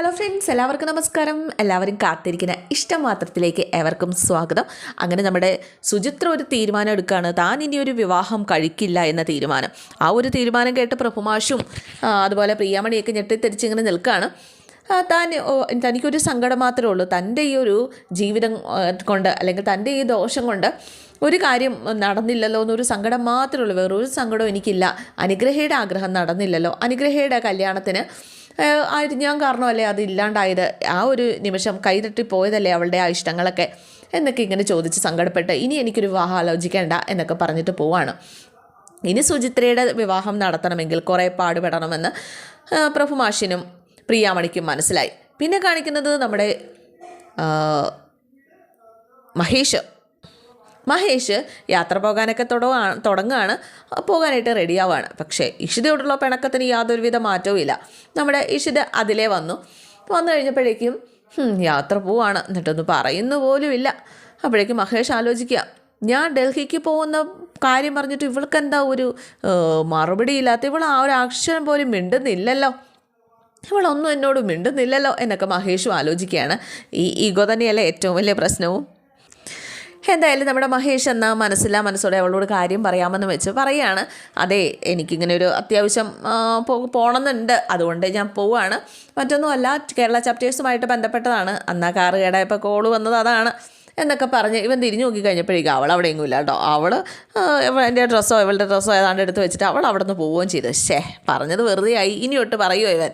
Hello friends എല്ലാവർക്കും നമസ്കാരം. എല്ലാവരും കാത്തിരിക്കുന്ന ഇഷ്ടം മാത്രത്തിലേക്ക് ഏവർക്കും സ്വാഗതം. അങ്ങനെ നമ്മുടെ സുചിത്ര ഒരു തീരുമാനം എടുക്കുകയാണ് താൻ ഇനി ഒരു വിവാഹം കഴിക്കില്ല എന്ന തീരുമാനം. ആ ഒരു തീരുമാനം കേട്ട് പ്രഭുമാഷും അതുപോലെ പ്രിയാമണിയൊക്കെ ഞെട്ടിത്തെരിച്ചിങ്ങനെ നിൽക്കുകയാണ് താൻ തനിക്കൊരു സങ്കടം മാത്രമേ ഉള്ളൂ. തന്റെ ഈ ഒരു ജീവിതം കൊണ്ട് അല്ലെങ്കിൽ തന്റെ ഈ ദോഷം കൊണ്ട് ഒരു കാര്യം നടന്നില്ലല്ലോ എന്നൊരു സങ്കടം മാത്രമേ ഉള്ളൂ. വേറൊരു സങ്കടവും എനിക്കില്ല. അനുഗ്രഹയുടെ ആഗ്രഹം നടന്നില്ലല്ലോ. അനുഗ്രഹയുടെ കല്യാണത്തിന് ഞാൻ കാരണമല്ലേ അത് ഇല്ലാണ്ടായത്? ആ ഒരു നിമിഷം കൈതട്ടി പോയതല്ലേ അവളുടെ ആ ഇഷ്ടങ്ങളൊക്കെ? എന്നൊക്കെ ഇങ്ങനെ ചോദിച്ച് സങ്കടപ്പെട്ട് ഇനി എനിക്കൊരു വിവാഹം ആലോചിക്കേണ്ട എന്നൊക്കെ പറഞ്ഞിട്ട് പോവാണ്. ഇനി സുചിത്രയുടെ വിവാഹം നടത്തണമെങ്കിൽ കുറേ പാടുപെടണമെന്ന് പ്രഭുമാഷിനും പ്രിയാമണിക്കും മനസ്സിലായി. പിന്നെ കാണിക്കുന്നത് നമ്മുടെ മഹേഷ്. മഹേഷ് യാത്ര പോകാനൊക്കെ തുടങ്ങാണ്. തുടങ്ങുകയാണ് പോകാനായിട്ട് റെഡിയാവാണ് പക്ഷേ ഇഷിതയോടുള്ള പിണക്കത്തിന് യാതൊരുവിധ മാറ്റവും ഇല്ല. നമ്മുടെ ഇഷിത അതിലേ വന്നു. വന്നു കഴിഞ്ഞപ്പോഴേക്കും യാത്ര പോവാണ്. എന്നിട്ടൊന്നും പറയുന്നു പോലുമില്ല അപ്പോഴേക്കും മഹേഷ് ആലോചിക്കുക. ഞാൻ ഡൽഹിക്ക് പോകുന്ന കാര്യം പറഞ്ഞിട്ട് ഇവൾക്ക് എന്താ ഒരു മറുപടി ഇല്ലാത്ത? ഇവൾ ആ ഒരു അക്ഷരം പോലും മിണ്ടുന്നില്ലല്ലോ. ഇവളൊന്നും എന്നോട് മിണ്ടുന്നില്ലല്ലോ. എന്നൊക്കെ മഹേഷും ആലോചിക്കുകയാണ്. ഈ ഈഗോ തന്നെയല്ലേ ഏറ്റവും വലിയ പ്രശ്നവും? എന്തായാലും നമ്മുടെ മഹേഷ് എന്ന മനസ്സില്ല മനസ്സോടെ അവളോട് കാര്യം പറയാമെന്ന് വെച്ച് പറയുകയാണ് അതെ എനിക്കിങ്ങനെ ഒരു അത്യാവശ്യം പോകണമെന്നുണ്ട് അതുകൊണ്ട് ഞാൻ പോവുകയാണ് മറ്റൊന്നുമല്ല കേരള ചാപ്റ്റേഴ്സുമായിട്ട് ബന്ധപ്പെട്ടതാണ്. അന്നാ കാറ് കേടായപ്പോൾ കോൾ വന്നത് അതാണ് എന്നൊക്കെ പറഞ്ഞ് ഇവൻ തിരിഞ്ഞു നോക്കി കഴിഞ്ഞപ്പോഴേക്കും അവൾ അവിടെ എങ്ങും ഇല്ല കേട്ടോ. അവൾ എന്റെ ഡ്രസ്സോ ഇവളുടെ ഡ്രസ്സോ ഏതാണ്ട് എടുത്ത് വെച്ചിട്ട് അവൾ അവിടെ നിന്ന് പോവുകയും ചെയ്തു. ഷേ പറഞ്ഞത് വെറുതെ ആയി. ഇനി തൊട്ട് പറയുമോ ഇവൻ?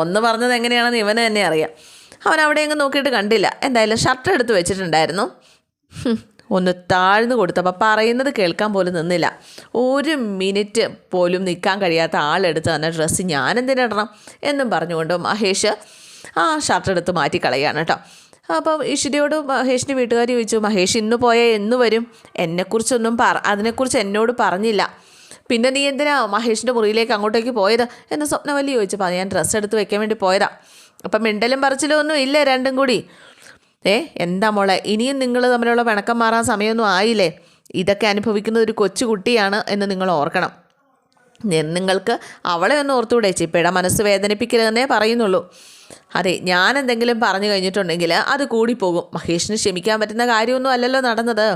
ഒന്ന് പറഞ്ഞത് എങ്ങനെയാണെന്ന് ഇവന് തന്നെ അറിയാം. അവൻ അവിടെ എങ്ങും നോക്കിയിട്ട് കണ്ടില്ല. എന്തായാലും ഷർട്ട് എടുത്ത് വെച്ചിട്ടുണ്ടായിരുന്നു. ഒന്ന് താഴ്ന്നു കൊടുത്തപ്പോൾ പറയുന്നത് കേൾക്കാൻ പോലും നിന്നില്ല. ഒരു മിനിറ്റ് പോലും നിൽക്കാൻ കഴിയാത്ത ആളെടുത്ത് തന്ന ഡ്രസ്സ് ഞാൻ എന്തിനിടണം എന്നും പറഞ്ഞുകൊണ്ട് മഹേഷ് ആ ഷർട്ട് എടുത്ത് മാറ്റി കളയാണ് കേട്ടോ അപ്പം ഈശ്വരിയോട് മഹേഷിന്റെ വീട്ടുകാർ ചോദിച്ചു മഹേഷ് ഇന്ന് പോയാൽ എന്ന് വരും? എന്നെക്കുറിച്ചൊന്നും പറ അതിനെക്കുറിച്ച് എന്നോട് പറഞ്ഞില്ല. പിന്നെ നീ എന്തിനാ മഹേഷിന്റെ മുറിയിലേക്ക് അങ്ങോട്ടേക്ക് പോയത്? എന്ന് സ്വപ്നവല്ലി ചോദിച്ചപ്പോൾ ഞാൻ ഡ്രസ്സ് എടുത്ത് വെക്കാൻ വേണ്ടി പോയതാണ് അപ്പം മിണ്ടലും പറച്ചിലും ഒന്നും ഇല്ല രണ്ടും കൂടി. ഏ എന്താ മോളെ? ഇനിയും നിങ്ങൾ തമ്മിലുള്ള പിണക്കം മാറാൻ സമയമൊന്നും ആയില്ലേ? ഇതൊക്കെ അനുഭവിക്കുന്നത് ഒരു കൊച്ചു കുട്ടിയാണ് എന്ന് നിങ്ങൾ ഓർക്കണം. നിങ്ങൾക്ക് അവളെ ഒന്ന് ഓർത്തുകൂടെ? ചിപ്പയുടെ മനസ്സ് വേദനിപ്പിക്കരുതെന്നേ പറയുന്നുള്ളൂ. അതെ ഞാൻ എന്തെങ്കിലും പറഞ്ഞു കഴിഞ്ഞിട്ടുണ്ടെങ്കിൽ അത് കൂടിപ്പോകും. മഹേഷിന് ക്ഷമിക്കാൻ പറ്റുന്ന കാര്യമൊന്നും അല്ലല്ലോ നടന്നത്.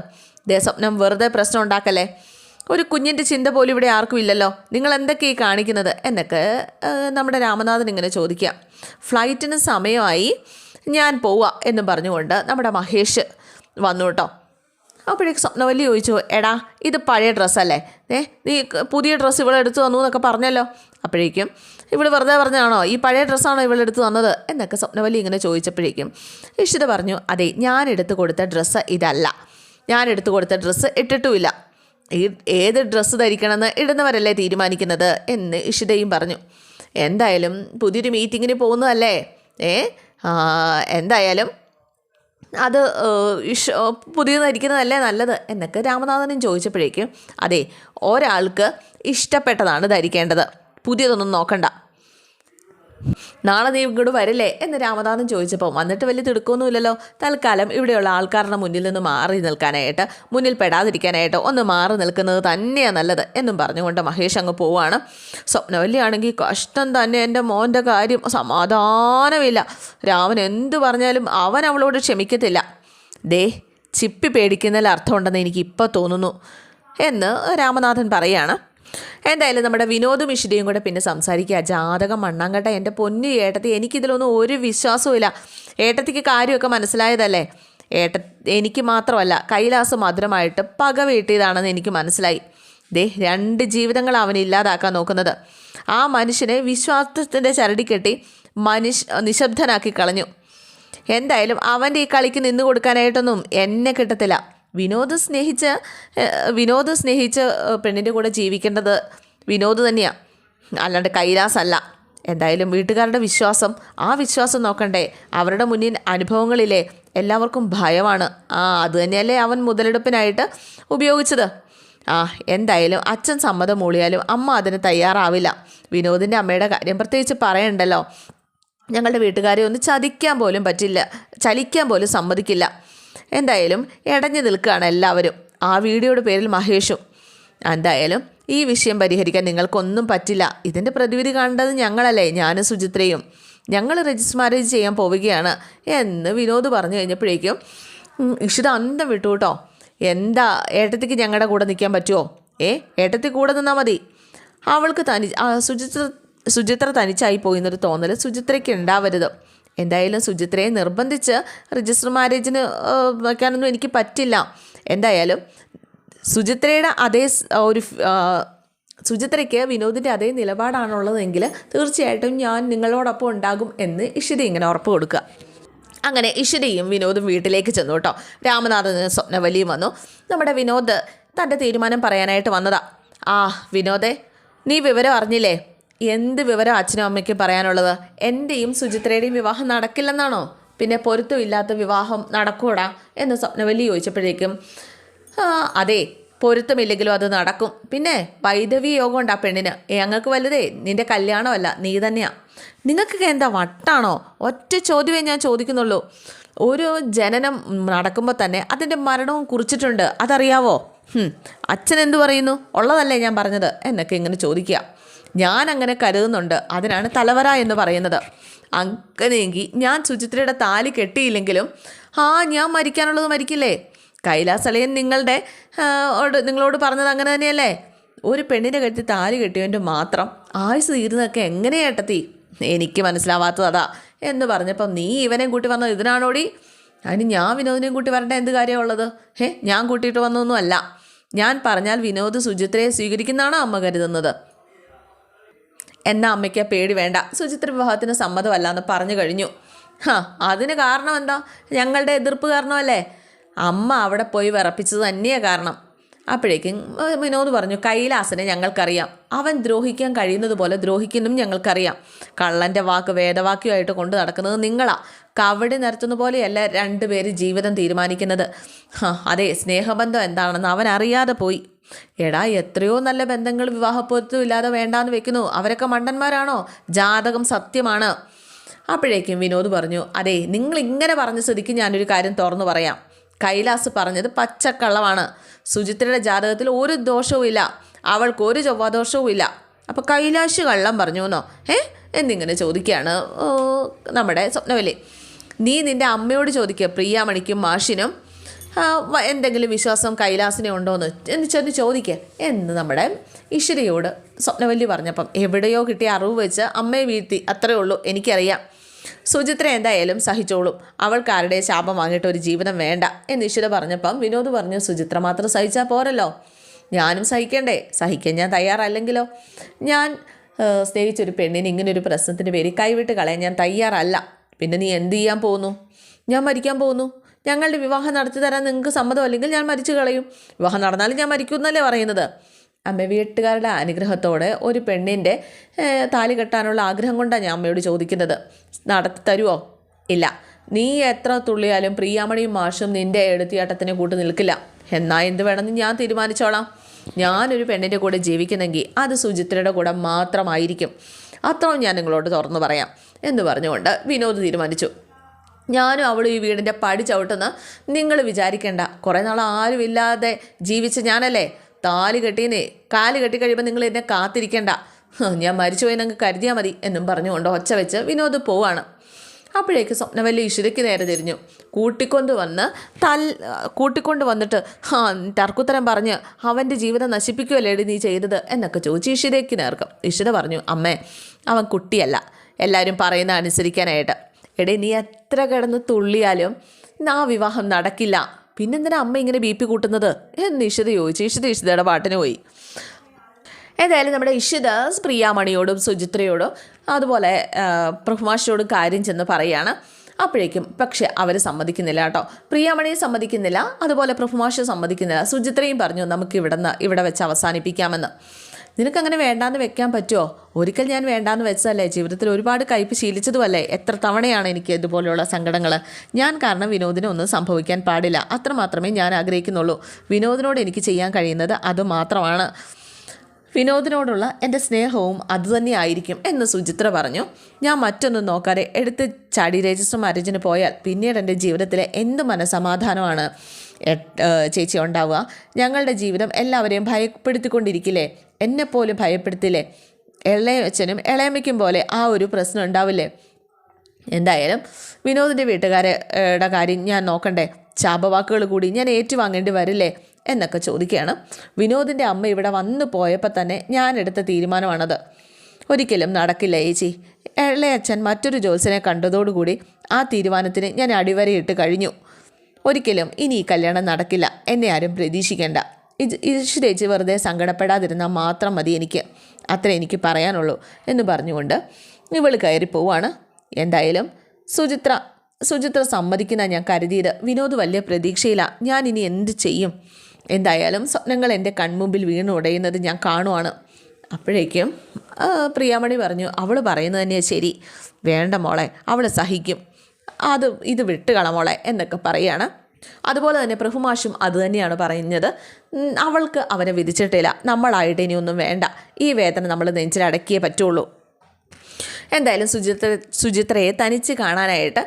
ദേ സ്വപ്നം വെറുതെ പ്രശ്നം ഉണ്ടാക്കല്ലേ? ഒരു കുഞ്ഞിന്റെ ചിന്ത പോലും ഇവിടെ ആർക്കും ഇല്ലല്ലോ. നിങ്ങൾ എന്തൊക്കെയായി കാണിക്കുന്നത്? എന്നൊക്കെ നമ്മുടെ രാമനാഥൻ ഇങ്ങനെ ചോദിക്കുക ഫ്ലൈറ്റിന് സമയമായി ഞാൻ പോവാ എന്നും പറഞ്ഞുകൊണ്ട് നമ്മുടെ മഹേഷ് വന്നു കേട്ടോ അപ്പോഴേക്ക് സ്വപ്നവല്ലി ചോദിച്ചു എടാ ഇത് പഴയ ഡ്രസ്സല്ലേ? ഏ നീ പുതിയ ഡ്രസ്സ് ഇവിടെ എടുത്തു തന്നു എന്നൊക്കെ പറഞ്ഞല്ലോ? അപ്പോഴേക്കും ഇവിടെ വെറുതെ പറഞ്ഞാണോ ഈ പഴയ ഡ്രസ്സാണോ ഇവിടെ എടുത്തു തന്നത്? എന്നൊക്കെ സ്വപ്നവല്ലി ഇങ്ങനെ ചോദിച്ചപ്പോഴേക്കും ഇഷിത പറഞ്ഞു അതെ ഞാൻ എടുത്തു കൊടുത്ത ഡ്രസ്സ് ഇതല്ല. ഞാൻ എടുത്തു കൊടുത്ത ഡ്രസ്സ് ഇട്ടിട്ടുമില്ല. ഈ ഏത് ഡ്രസ്സ് ധരിക്കണമെന്ന് ഇടുന്നവരല്ലേ തീരുമാനിക്കുന്നത്? എന്ന് ഇഷിതയും പറഞ്ഞു എന്തായാലും പുതിയൊരു മീറ്റിങ്ങിന് പോകുന്നതല്ലേ? ഏ എന്തായാലും അത് പുതിയതായിരിക്കുന്നതല്ലേ നല്ലത്? എന്നൊക്കെ രാമനാഥനും ചോദിച്ചപ്പോഴേക്കും അതെ ഒരാൾക്ക് ഇഷ്ടപ്പെട്ടതാണ് ധരിക്കേണ്ടത്. പുതിയതൊന്നും നോക്കണ്ട. നാളെ നീ ഇങ്ങോട്ട് വരില്ലേ? എന്ന് രാമനാഥൻ ചോദിച്ചപ്പോൾ വന്നിട്ട് വലിയ തിടുക്കമൊന്നുമില്ലല്ലോ. തൽക്കാലം ഇവിടെയുള്ള ആൾക്കാരുടെ മുന്നിൽ നിന്ന് മാറി നിൽക്കാനായിട്ട് മുന്നിൽ പെടാതിരിക്കാനായിട്ട് ഒന്ന് മാറി നിൽക്കുന്നത് തന്നെയാണ് നല്ലത് എന്നും പറഞ്ഞുകൊണ്ട് മഹേഷ് അങ്ങ് പോവാണ്. സ്വപ്നവല്ലിയാണെങ്കിൽ കഷ്ടം തന്നെ എന്റെ മോന്റെ കാര്യം. സമാധാനമില്ല. രാമൻ എന്തു പറഞ്ഞാലും അവൻ അവളോട് ക്ഷമിക്കത്തില്ല. ദേ ചിപ്പി പേടിക്കുന്നതിൽ അർത്ഥമുണ്ടെന്ന് എനിക്ക് ഇപ്പോൾ തോന്നുന്നു എന്ന് രാമനാഥൻ പറയാണ്. എന്തായാലും നമ്മുടെ വിനോദ് മിശ്രിയും കൂടെ പിന്നെ സംസാരിക്കുക. ജാതകം മണ്ണാങ്കട്ട എന്റെ പൊന്നു ഏട്ടത്തി എനിക്കിതിലൊന്നും ഒരു വിശ്വാസവുമില്ല ഏട്ടത്തിക്ക് കാര്യമൊക്കെ മനസ്സിലായതല്ലേ? ഏട്ട എനിക്ക് മാത്രമല്ല കൈലാസം മധുരമായിട്ട് പക വീട്ടിയതാണെന്ന് എനിക്ക് മനസ്സിലായി. ദേ രണ്ട് ജീവിതങ്ങൾ അവൻ ഇല്ലാതാക്കാൻ നോക്കുന്നത്. ആ മനുഷ്യനെ വിശ്വാസത്തിന്റെ ചരടി കെട്ടി മനുഷ്യ നിശബ്ദനാക്കി കളഞ്ഞു. എന്തായാലും അവന്റെ ഈ കളിക്ക് നിന്ന് കൊടുക്കാനായിട്ടൊന്നും എന്നെ കിട്ടത്തില്ല. വിനോദ് സ്നേഹിച്ച വിനോദ സ്നേഹിച്ച പെണ്ണിന്റെ കൂടെ ജീവിക്കേണ്ടത് വിനോദ് തന്നെയാണ് അല്ലാണ്ട് കൈലാസ് അല്ല. എന്തായാലും വീട്ടുകാരുടെ വിശ്വാസം ആ വിശ്വാസം നോക്കണ്ടേ. അവരുടെ മുന്നിൽ അനുഭവങ്ങളിലെ എല്ലാവർക്കും ഭയമാണ്. ആ അത് തന്നെയല്ലേ അവൻ മുതലെടുപ്പിനായിട്ട് ഉപയോഗിച്ചത്. ആ എന്തായാലും അച്ഛൻ സമ്മതം മൂളിയാലും അമ്മ അതിന് തയ്യാറാവില്ല. വിനോദിന്റെ അമ്മയുടെ കാര്യം പ്രത്യേകിച്ച് പറയണ്ടല്ലോ. ഞങ്ങളുടെ വീട്ടുകാരെ ഒന്ന് ചതിക്കാൻ പോലും പറ്റില്ല. ചലിക്കാൻ പോലും സമ്മതിക്കില്ല. എന്തായാലും ഇടഞ്ഞു നിൽക്കുകയാണ് എല്ലാവരും. ആ വീഡിയോയുടെ പേരിൽ മഹേഷും. എന്തായാലും ഈ വിഷയം പരിഹരിക്കാൻ നിങ്ങൾക്കൊന്നും പറ്റില്ല. ഇതിന്റെ പ്രതിവിധി കണ്ടത് ഞങ്ങളല്ലേ ഞാനും സുചിത്രയും. ഞങ്ങൾ രജിസ്റ്റർ മാരേജ് ചെയ്യാൻ പോവുകയാണ് എന്ന് വിനോദ് പറഞ്ഞു കഴിഞ്ഞപ്പോഴേക്കും ഇഷിത അന്തം വിട്ടു കേട്ടോ. എന്താ ഏട്ടത്തിക്ക് ഞങ്ങളുടെ കൂടെ നിൽക്കാൻ പറ്റുമോ ഏ ഏട്ടത്തി കൂടെ നിന്നാൽ മതി. അവൾക്ക് തനി സുചിത്ര സുചിത്ര തനിച്ചായി പോയി എന്നൊരു തോന്നൽ സുചിത്രയ്ക്ക് ഉണ്ടാവരുത്. എന്തായാലും സുജിത്രയെ നിർബന്ധിച്ച് രജിസ്റ്റർ മാരേജിന് വയ്ക്കാനൊന്നും എനിക്ക് പറ്റില്ല. എന്തായാലും സുജിത്രയുടെ അതേ ഒരു സുജിത്രയ്ക്ക് വിനോദിന്റെ അതേ നിലപാടാണുള്ളതെങ്കിൽ തീർച്ചയായിട്ടും ഞാൻ നിങ്ങളോടൊപ്പം ഉണ്ടാകും എന്ന് ഇഷിത ഇങ്ങനെ ഉറപ്പ് കൊടുക്കുക. അങ്ങനെ ഇഷിതയും വിനോദും വീട്ടിലേക്ക് ചെന്നു കേട്ടോ. രാമനാഥന് സ്വപ്നവലിയും വന്നു. നമ്മുടെ വിനോദ് തന്റെ തീരുമാനം പറയാനായിട്ട് വന്നതാ. ആ വിനോദേ നീ വിവരം അറിഞ്ഞില്ലേ? എന്ത് വിവരം അച്ഛനും അമ്മയ്ക്കും പറയാനുള്ളത്? എന്റെയും സുചിത്രയുടെയും വിവാഹം നടക്കില്ലെന്നാണോ? പിന്നെ പൊരുത്തമില്ലാത്ത വിവാഹം നടക്കൂടാ എന്ന് സ്വപ്നവല്ലി ചോദിച്ചപ്പോഴേക്കും അതെ പൊരുത്തമില്ലെങ്കിലും അത് നടക്കും. പിന്നെ വൈദവി യോഗം ഉണ്ട് ആ പെണ്ണിന്? ഞങ്ങൾക്ക് വലുതേ നിന്റെ കല്യാണമല്ല നീ തന്നെയാ. നിങ്ങൾക്കൊക്കെ എന്താ വട്ടാണോ? ഒറ്റ ചോദ്യമേ ഞാൻ ചോദിക്കുന്നുള്ളൂ. ഒരു ജനനം നടക്കുമ്പോൾ തന്നെ അതിന്റെ മരണവും കുറിച്ചിട്ടുണ്ട്. അതറിയാവോ? അച്ഛൻ എന്തു പറയുന്നു? ഉള്ളതല്ലേ ഞാൻ പറഞ്ഞത്? എന്നൊക്കെ ഇങ്ങനെ ചോദിക്കുക. ഞാൻ അങ്ങനെ കരുതുന്നുണ്ട്. അതിനാണ് തലവറ എന്ന് പറയുന്നത്. അങ്ങനെയെങ്കിൽ ഞാൻ സുചിത്രയുടെ താലി കെട്ടിയില്ലെങ്കിലും ആ ഞാൻ മരിക്കാനുള്ളത് മരിക്കില്ലേ? കൈലാസലയൻ നിങ്ങളുടെ നിങ്ങളോട് പറഞ്ഞത് അങ്ങനെ തന്നെയല്ലേ? ഒരു പെണ്ണിനെ കെട്ടി താലി കെട്ടിയവന്റെ മാത്രം ആയുസ് തീരുന്നതൊക്കെ എങ്ങനെയേട്ടത്തി എനിക്ക് മനസ്സിലാവാത്തത് അതാ എന്ന് പറഞ്ഞപ്പം നീ ഇവനെയും കൂട്ടി വന്നത് ഇതിനാണോടി? അതിന് ഞാൻ വിനോദിനെയും കൂട്ടി വരേണ്ട എന്ത് കാര്യമുള്ളത് ഹേ ഞാൻ കൂട്ടിയിട്ട് വന്നൊന്നുമല്ല ഞാൻ പറഞ്ഞാൽ വിനോദ് സുചിത്രയെ സ്വീകരിക്കുന്നതാണോ അമ്മ കരുതുന്നത്? എന്നാ അമ്മയ്ക്ക് പേടി വേണ്ട. സുചിത്ര വിവാഹത്തിന് സമ്മതമല്ല എന്ന് പറഞ്ഞു കഴിഞ്ഞു. ഹാ അതിന് കാരണം എന്താ? ഞങ്ങളുടെ എതിർപ്പ് കാരണമല്ലേ? അമ്മ അവിടെ പോയി വിറപ്പിച്ചത് തന്നെയാണ് കാരണം. അപ്പോഴേക്കും വിനോദ് പറഞ്ഞു കൈലാസനെ ഞങ്ങൾക്കറിയാം. അവൻ ദ്രോഹിക്കാൻ കഴിയുന്നത് പോലെ ദ്രോഹിക്കുന്നതും ഞങ്ങൾക്കറിയാം. കള്ളന്റെ വാക്ക് വേദവാക്യമായിട്ട് കൊണ്ടു നടക്കുന്നത് നിങ്ങളാ. കവടി നിരത്തുന്ന പോലെയല്ല രണ്ടുപേര് ജീവിതം തീരുമാനിക്കുന്നത്. അതെ സ്നേഹബന്ധം എന്താണെന്ന് അവൻ അറിയാതെ പോയി. എടാ എത്രയോ നല്ല ബന്ധങ്ങൾ വിവാഹപ്പൊരുത്തം ഇല്ലാതെ വേണ്ടാന്ന് വെക്കുന്നു. അവരൊക്കെ മണ്ടന്മാരാണോ? ജാതകം സത്യമാണ്. അപ്പോഴേക്കും വിനോദ് പറഞ്ഞു അതെ നിങ്ങൾ ഇങ്ങനെ പറഞ്ഞ സ്ഥിതിക്ക് ഞാനൊരു കാര്യം തുറന്നു പറയാം. കൈലാസ് പറഞ്ഞത് പച്ചക്കള്ളമാണ്. സുചിത്രയുടെ ജാതകത്തിൽ ഒരു ദോഷവും ഇല്ല. അവൾക്ക് ഒരു ചൊവ്വാദോഷവും ഇല്ല. അപ്പോൾ കൈലാശ് കള്ളം പറഞ്ഞു എന്നോ ഏ എന്നിങ്ങനെ ചോദിക്കുകയാണ് നമ്മുടെ സ്വപ്നവലി. നീ നിന്റെ അമ്മയോട് ചോദിക്കുക പ്രിയാമണിക്കും മാഷിനും. എന്തെങ്കിലും വിശ്വാസം കൈലാസിനെ ഉണ്ടോയെന്ന് എന്ന് ചെന്ന് ചോദിക്കുക എന്ന് നമ്മുടെ ഈശ്വരയോട് സ്വപ്നവല്ലി പറഞ്ഞപ്പം എവിടെയോ കിട്ടിയ അറിവ് വെച്ച് അമ്മയെ വീഴ്ത്തി അത്രയേ ഉള്ളൂ എനിക്കറിയാം. സുചിത്ര എന്തായാലും സഹിച്ചോളും. അവൾക്ക് ആരുടെ ശാപം വാങ്ങിയിട്ട് ഒരു ജീവിതം വേണ്ട എന്ന് ഈശ്വര പറഞ്ഞപ്പം വിനോദ് പറഞ്ഞു സുചിത്ര മാത്രം സഹിച്ചാൽ പോരല്ലോ. ഞാനും സഹിക്കണ്ടേ. സഹിക്കാൻ ഞാൻ തയ്യാറല്ലെങ്കിലോ? ഞാൻ സ്നേഹിച്ചൊരു പെണ്ണിന് ഇങ്ങനെ ഒരു പ്രശ്നത്തിന് പേര് കൈവിട്ട് കളയാൻ ഞാൻ തയ്യാറല്ല. പിന്നെ നീ എന്ത് ചെയ്യാൻ പോകുന്നു? ഞാൻ മരിക്കാൻ പോകുന്നു? ഞങ്ങളുടെ വിവാഹം നടത്തി തരാൻ നിങ്ങൾക്ക് സമ്മതം അല്ലെങ്കിൽ ഞാൻ മരിച്ചു കളയും. വിവാഹം നടന്നാലും ഞാൻ മരിക്കും എന്നല്ലേ പറയുന്നത്. അമ്മ വീട്ടുകാരുടെ അനുഗ്രഹത്തോടെ ഒരു പെണ്ണിന്റെ താലി കെട്ടാനുള്ള ആഗ്രഹം കൊണ്ടാണ് ഞാൻ അമ്മയോട് ചോദിക്കുന്നത്. നടത്തി തരുമോ ഇല്ല. നീ എത്ര തുള്ളിയാലും പ്രിയാമണിയും മാഷും നിന്റെ എടുത്തിയാട്ടത്തിന് കൂട്ട് നിൽക്കില്ല. എന്നാ എന്ത് വേണമെന്ന് ഞാൻ തീരുമാനിച്ചോളാം. ഞാനൊരു പെണ്ണിന്റെ കൂടെ ജീവിക്കുന്നെങ്കിൽ അത് സുചിത്രയുടെ കൂടെ മാത്രമായിരിക്കും. അത്രയും ഞാൻ നിങ്ങളോട് തുറന്നു പറയാം എന്ന് പറഞ്ഞുകൊണ്ട് വിനോദ് തീരുമാനിച്ചു. ഞാനും അവളും ഈ വീടിന്റെ പടി ചവിട്ടുന്ന നിങ്ങൾ വിചാരിക്കേണ്ട. കുറേ നാൾ ആരുമില്ലാതെ ജീവിച്ച ഞാനല്ലേ? താലി കെട്ടീന്നേ കാൽ കെട്ടി കഴിയുമ്പോൾ നിങ്ങൾ എന്നെ കാത്തിരിക്കേണ്ട. ഞാൻ മരിച്ചുപോയി നിങ്ങൾക്ക് കരുതിയാൽ മതി എന്നും പറഞ്ഞുകൊണ്ട് ഒച്ച വെച്ച് വിനോദ് പോവാണ്. അപ്പോഴേക്ക് സ്വപ്നവല്ലി ഇഷിതയ്ക്ക് നേരെ തിരിഞ്ഞു. കൂട്ടിക്കൊണ്ട് വന്ന് തൽ കൂട്ടിക്കൊണ്ട് വന്നിട്ട് ഹാ തർക്കുത്തരം പറഞ്ഞ് അവന്റെ ജീവിതം നശിപ്പിക്കുമല്ലേടി നീ ചെയ്തത് എന്നൊക്കെ ചോദിച്ചു ഇഷിതയ്ക്ക് നേർക്കും. ഇഷിത പറഞ്ഞു അമ്മേ അവൻ കുട്ടിയല്ല. എല്ലാവരും പറയുന്ന അനുസരിക്കാനായിട്ട്. എടേ നീ എത്ര കിടന്ന് തുള്ളിയാലും ആ വിവാഹം നടക്കില്ല. പിന്നെന്തിനാ അമ്മ ഇങ്ങനെ ബി പി കൂട്ടുന്നത്? എന്ന് ഇഷിത ചോദിച്ചു. ഇഷിത ഇഷിതയുടെ പാട്ടിന് പോയി. ഏതായാലും നമ്മുടെ ഇഷിത പ്രിയാമണിയോടും സുചിത്രയോടും അതുപോലെ പ്രഭുമാഷിയോടും കാര്യം ചെന്ന് പറയുകയാണ് അപ്പോഴേക്കും പക്ഷെ അവർ സമ്മതിക്കുന്നില്ല കേട്ടോ. പ്രിയാമണി സമ്മതിക്കുന്നില്ല അതുപോലെ പ്രഭുമാഷ സമ്മതിക്കുന്നില്ല. സുചിത്രയും പറഞ്ഞു നമുക്ക് ഇവിടെ നിന്ന് ഇവിടെ വെച്ച് അവസാനിപ്പിക്കാമെന്ന്. നിനക്കങ്ങനെ വേണ്ടാന്ന് വെക്കാൻ പറ്റുമോ ഒരിക്കൽ ഞാൻ വേണ്ടാന്ന് വെച്ചതല്ലേ? ജീവിതത്തിൽ ഒരുപാട് കയ്പ് ശീലിച്ചതുമല്ലേ? എത്ര തവണയാണ് എനിക്ക് ഇതുപോലെയുള്ള സങ്കടങ്ങൾ ഞാൻ കാരണം വിനോദിനെ ഒന്നും സംഭവിക്കാൻ പാടില്ല. അത്ര മാത്രമേ ഞാൻ ആഗ്രഹിക്കുന്നുള്ളൂ. വിനോദിനോട് എനിക്ക് ചെയ്യാൻ കഴിയുന്നത് അത് മാത്രമാണ്. വിനോദിനോടുള്ള എന്റെ സ്നേഹവും അതുതന്നെയായിരിക്കും എന്ന് സുചിത്ര പറഞ്ഞു. ഞാൻ മറ്റൊന്നും നോക്കാതെ എടുത്ത് ചാടി രജിസ്റ്റർ മാരേജിന് പോയാൽ പിന്നീട് എന്റെ ജീവിതത്തിലെ എന്ത് മനസമാധാനമാണ് ചേച്ചി ഉണ്ടാവുക. ഞങ്ങളുടെ ജീവിതം എല്ലാവരെയും ഭയപ്പെടുത്തിക്കൊണ്ടിരിക്കില്ലേ? എന്നെപ്പോലും ഭയപ്പെടുത്തില്ലേ? ഇളയച്ചനും ഇളയമ്മയ്ക്കും പോലെ ആ ഒരു പ്രശ്നം ഉണ്ടാവില്ലേ? എന്തായാലും വിനോദിന്റെ വീട്ടുകാരുടെ കാര്യം ഞാൻ നോക്കണ്ടേ? ശാപവാക്കുകൾ കൂടി ഞാൻ ഏറ്റുവാങ്ങേണ്ടി വരില്ലേ? എന്നൊക്കെ ചോദിക്കുകയാണ്. വിനോദിന്റെ അമ്മ ഇവിടെ വന്നു പോയപ്പോൾ തന്നെ ഞാൻ എടുത്ത തീരുമാനമാണത്. ഒരിക്കലും നടക്കില്ല ഏച്ചി. ഇളയച്ഛൻ മറ്റൊരു ജോത്സ്യനെ കണ്ടതോടുകൂടി ആ തീരുമാനത്തിന് ഞാൻ അടിവരയിട്ട് കഴിഞ്ഞു. ഒരിക്കലും ഇനി ഈ കല്യാണം നടക്കില്ല എന്നെ ആരും പ്രതീക്ഷിക്കേണ്ട. ഇത് ഈശ്വരേച്ചി വെറുതെ സങ്കടപ്പെടാതിരുന്നാൽ മാത്രം മതി എനിക്ക്. അത്ര എനിക്ക് പറയാനുള്ളൂ എന്ന് പറഞ്ഞുകൊണ്ട് ഇവൾ കയറി പോവാണ്. എന്തായാലും സുചിത്ര സുചിത്ര സമ്മതിക്കുന്ന ഞാൻ കരുതിയത് വിനോദ് വലിയ പ്രതീക്ഷയില്ല ഞാൻ ഇനി എന്ത് ചെയ്യും? എന്തായാലും സ്വപ്നങ്ങൾ എന്റെ കൺമുമ്പിൽ വീണുടയുന്നത് ഞാൻ കാണുവാണ്. അപ്പോഴേക്കും പ്രിയാമണി പറഞ്ഞു അവൾ പറയുന്നത് തന്നെയാണ് ശരി. വേണ്ട മോളെ അവൾ സഹിക്കും. അത് ഇത് വിട്ടുകള മോളെ എന്നൊക്കെ പറയുകയാണ് അതുപോലെ തന്നെ പ്രഭുമാഷും അത് തന്നെയാണ് പറയുന്നത്. അവൾക്ക് അവനെ വിധിച്ചിട്ടില്ല. നമ്മളായിട്ട് ഇനിയൊന്നും വേണ്ട. ഈ വേദന നമ്മൾ നെഞ്ചിലടക്കിയേ പറ്റുള്ളൂ. എന്തായാലും സുചിത്ര സുചിത്രയെ തനിച്ച് കാണാനായിട്ട്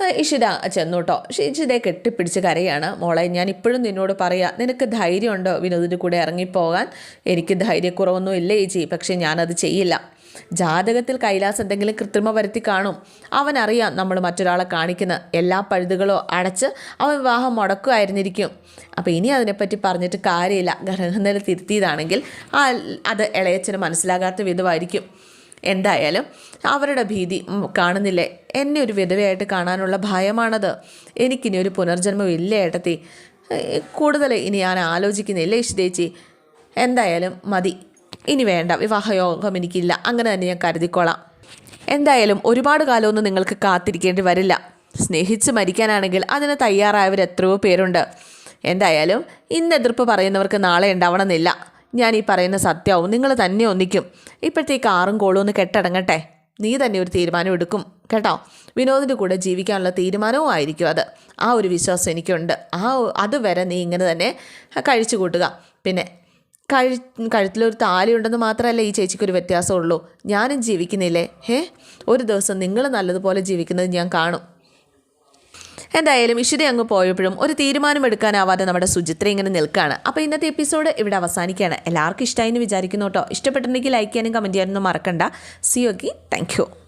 ഇഷിത ചെന്നു കേട്ടോ ഇഷിതയെ കെട്ടിപ്പിടിച്ച് കരയാണ്. മോളെ ഞാൻ ഇപ്പോഴും നിന്നോട് പറയാം നിനക്ക് ധൈര്യമുണ്ടോ വിനോദിന്റെ കൂടെ ഇറങ്ങിപ്പോകാൻ? എനിക്ക് ധൈര്യക്കുറവൊന്നും ഇല്ല ചേച്ചി. പക്ഷേ ഞാനത് ചെയ്യില്ല. ജാതകത്തിൽ കൈലാസ് എന്തെങ്കിലും കൃത്രിമ വരുത്തി കാണും. അവനറിയാം നമ്മൾ മറ്റൊരാളെ കാണിക്കുന്ന എല്ലാ പഴുതുകളോ അടച്ച് അവൻ വിവാഹം മുടക്കുമായിരുന്നിരിക്കും. അപ്പോൾ ഇനി അതിനെപ്പറ്റി പറഞ്ഞിട്ട് കാര്യമില്ല. ഗ്രഹനില തിരുത്തിയതാണെങ്കിൽ ആ അത് ഇളയച്ചന് മനസ്സിലാകാത്ത വിധമായിരിക്കും. എന്തായാലും അവരുടെ ഭീതി കാണുന്നില്ലേ. എന്നെ ഒരു വിധവയായിട്ട് കാണാനുള്ള ഭയമാണത്. എനിക്കിനി ഒരു പുനർജന്മം ഇല്ല ഏട്ടത്തി. കൂടുതൽ ഇനി ഞാൻ ആലോചിക്കുന്നില്ല ഇഷ്ടേച്ചി എന്തായാലും മതി. ഇനി വേണ്ട വിവാഹയോഗം എനിക്കില്ല. അങ്ങനെ തന്നെ ഞാൻ കരുതിക്കോളാം. എന്തായാലും ഒരുപാട് കാലമൊന്നും നിങ്ങൾക്ക് കാത്തിരിക്കേണ്ടി വരില്ല. സ്നേഹിച്ച് മരിക്കാനാണെങ്കിൽ അതിന് തയ്യാറായവർ എത്രയോ പേരുണ്ട്. എന്തായാലും ഇന്ന് എതിർപ്പ് പറയുന്നവർക്ക് നാളെ ഉണ്ടാവണമെന്നില്ല. ഞാൻ ഈ പറയുന്ന സത്യവും നിങ്ങൾ തന്നെ ഒന്നിക്കും. ഇപ്പോഴത്തേക്ക് ആറും കോളും ഒന്ന് കെട്ടടങ്ങട്ടെ. നീ തന്നെ ഒരു തീരുമാനം എടുക്കും. കേട്ടോ? വിനോദിന്റെ കൂടെ ജീവിക്കാനുള്ള തീരുമാനവും ആയിരിക്കും അത്. ആ ഒരു വിശ്വാസം എനിക്കുണ്ട്. ആ അതുവരെ നീ ഇങ്ങനെ തന്നെ കഴിച്ചു കൂട്ടുക. പിന്നെ കഴി കഴുത്തിലൊരു താലി ഉണ്ടെന്ന് മാത്രമല്ല ഈ ചേച്ചിക്കൊരു വ്യത്യാസമുള്ളൂ. ഞാനും ജീവിക്കുന്നില്ലേ? ഹേ? ഒരു ദിവസം നിങ്ങൾ നല്ലതുപോലെ ജീവിക്കുന്നത് ഞാൻ കാണും. എന്തായാലും ഇഷിത അങ്ങ് പോയപ്പോഴും ഒരു തീരുമാനം എടുക്കാനാവാതെ നമ്മുടെ സുചിത്ര ഇങ്ങനെ നിൽക്കുകയാണ് അപ്പോൾ ഇന്നത്തെ എപ്പിസോഡ് ഇവിടെ അവസാനിക്കുകയാണ്. എല്ലാവർക്കും ഇഷ്ടമായി എന്ന് വിചാരിക്കുന്നു കേട്ടോ. ഇഷ്ടപ്പെട്ടിട്ടുണ്ടെങ്കിൽ ലൈക്ക് ചെയ്യാനും കമന്റ് ചെയ്യാനൊന്നും മറക്കണ്ട. C okay thank